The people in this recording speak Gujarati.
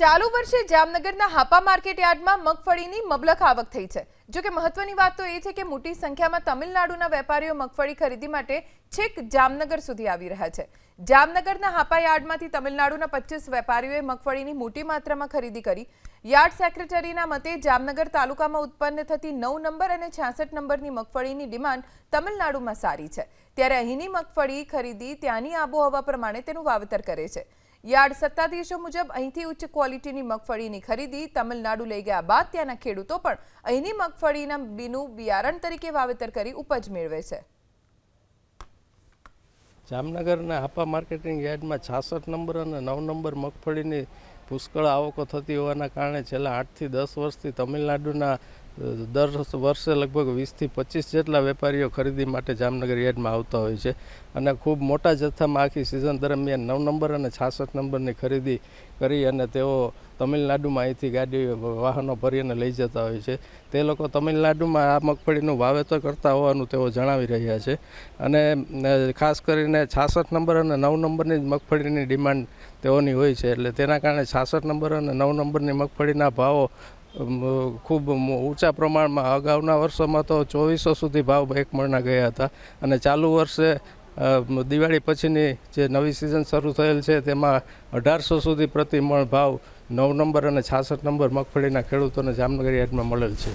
ચાલુ વર્ષે જામનગરના હાપા માર્કેટ યાર્ડમાં મગફળીની મબલખ આવક થઈ છે. જો કે મહત્વની વાત તો એ છે કે મોટી સંખ્યામાં તમિલનાડુના વેપારીઓ મગફળી ખરીદી માટે છેક જામનગર સુધી આવી રહ્યા છે. જામનગરના હાપા યાર્ડમાંથી તમિલનાડુના પચીસ વેપારીઓએ મગફળીની મોટી માત્રામાં ખરીદી કરી. યાર્ડ સેક્રેટરીના મતે જામનગર તાલુકામાં ઉત્પન્ન થતી નવ નંબર અને છાસઠ નંબરની મગફળીની ડિમાન્ડ તમિલનાડુમાં સારી છે. ત્યારે અહીંની મગફળી ખરીદી ત્યાંની આબોહવા પ્રમાણે તેનું વાવેતર કરે છે. યાર્ડ સત્તાધીશો મુજબ અહીંથી ઉચ્ચ ક્વોલિટીની મગફળીની ખરીદી તમિલનાડુ લઈ ગયા બાદ ત્યાંના ખેડૂતો પણ અહીંની મગફળીના બીનું બિયારણ તરીકે વાવેતર કરી ઉપજ મેળવે છે. જામનગરના હાપા માર્કેટિંગ યાર્ડમાં છાસઠ નંબર અને નવ નંબર મગફળીની પુષ્કળ આવકો થતી હોવાના કારણે છેલ્લા આઠથી દસ વર્ષથી તમિલનાડુના દર વર્ષે લગભગ વીસથી પચીસ જેટલા વેપારીઓ ખરીદી માટે જામનગર યાર્ડમાં આવતા હોય છે અને ખૂબ મોટા જથ્થામાં આખી સિઝન દરમિયાન નવ નંબર અને છાસઠ નંબરની ખરીદી કરી અને તેઓ તમિલનાડુમાં અહીંથી ગાડી, વાહનો ભરીને લઈ જતા હોય છે. તે લોકો તમિલનાડુમાં આ મગફળીનું વાવેતર કરતા હોવાનું તેઓ જણાવી રહ્યા છે અને ખાસ કરીને છાસઠ નંબર અને નવ નંબરની જ મગફળીની ડિમાન્ડ તેઓની હોય છે એટલે તેના કારણે છાસઠ નંબર અને નવ નંબરની મગફળીના ભાવો ખૂબ ઊંચા પ્રમાણમાં અગાઉના વર્ષોમાં તો ચોવીસો સુધી ભાવ એક મણના ગયા હતા. અને ચાલુ વર્ષે દિવાળી પછીની જે નવી સિઝન શરૂ થયેલ છે, તેમાં અઢારસો સુધી પ્રતિ મણ ભાવ નવ નંબર અને છાસઠ નંબર મગફળીના ખેડૂતોને જામનગર યાર્ડમાં મળેલ છે.